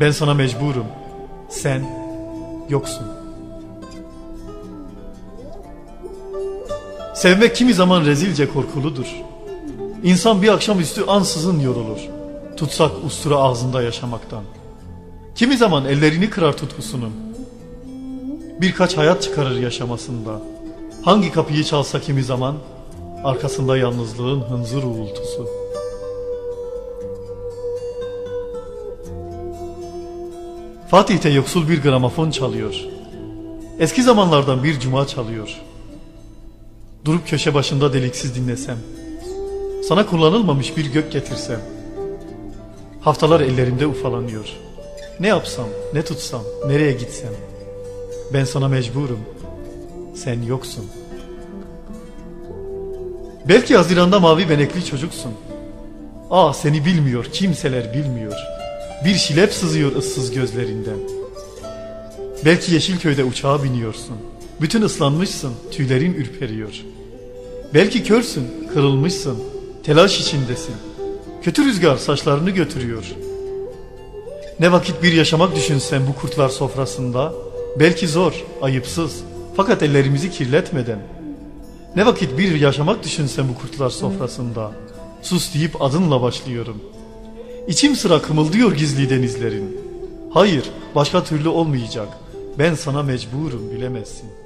Ben sana mecburum. Sen yoksun. Sevmek kimi zaman rezilce korkuludur. İnsan bir akşamüstü ansızın yorulur. Tutsak ustura ağzında yaşamaktan. Kimi zaman ellerini kırar tutkusunun. Birkaç hayat çıkarır yaşamasında. Hangi kapıyı çalsa kimi zaman arkasında yalnızlığın hınzır uğultusu. Fatih'te yoksul bir gramofon çalıyor. Eski zamanlardan bir cuma çalıyor. Durup köşe başında deliksiz dinlesem. Sana kullanılmamış bir gök getirsem. Haftalar ellerimde ufalanıyor. Ne yapsam, ne tutsam, nereye gitsem. Ben sana mecburum. Sen yoksun. Belki Haziran'da mavi benekli çocuksun. Aa seni bilmiyor, kimseler bilmiyor. Bir şilep sızıyor ıssız gözlerinden. Belki Yeşilköy'de uçağa biniyorsun. Bütün ıslanmışsın, tüylerin ürperiyor. Belki körsün, kırılmışsın, telaş içindesin. Kötü rüzgar saçlarını götürüyor. Ne vakit bir yaşamak düşünsen bu kurtlar sofrasında, belki zor, ayıpsız, fakat ellerimizi kirletmeden. Ne vakit bir yaşamak düşünsen bu kurtlar sofrasında, sus deyip adınla başlıyorum. İçim sıra kımıldıyor gizli denizlerin. Hayır, başka türlü olmayacak. Ben sana mecburum bilemezsin.''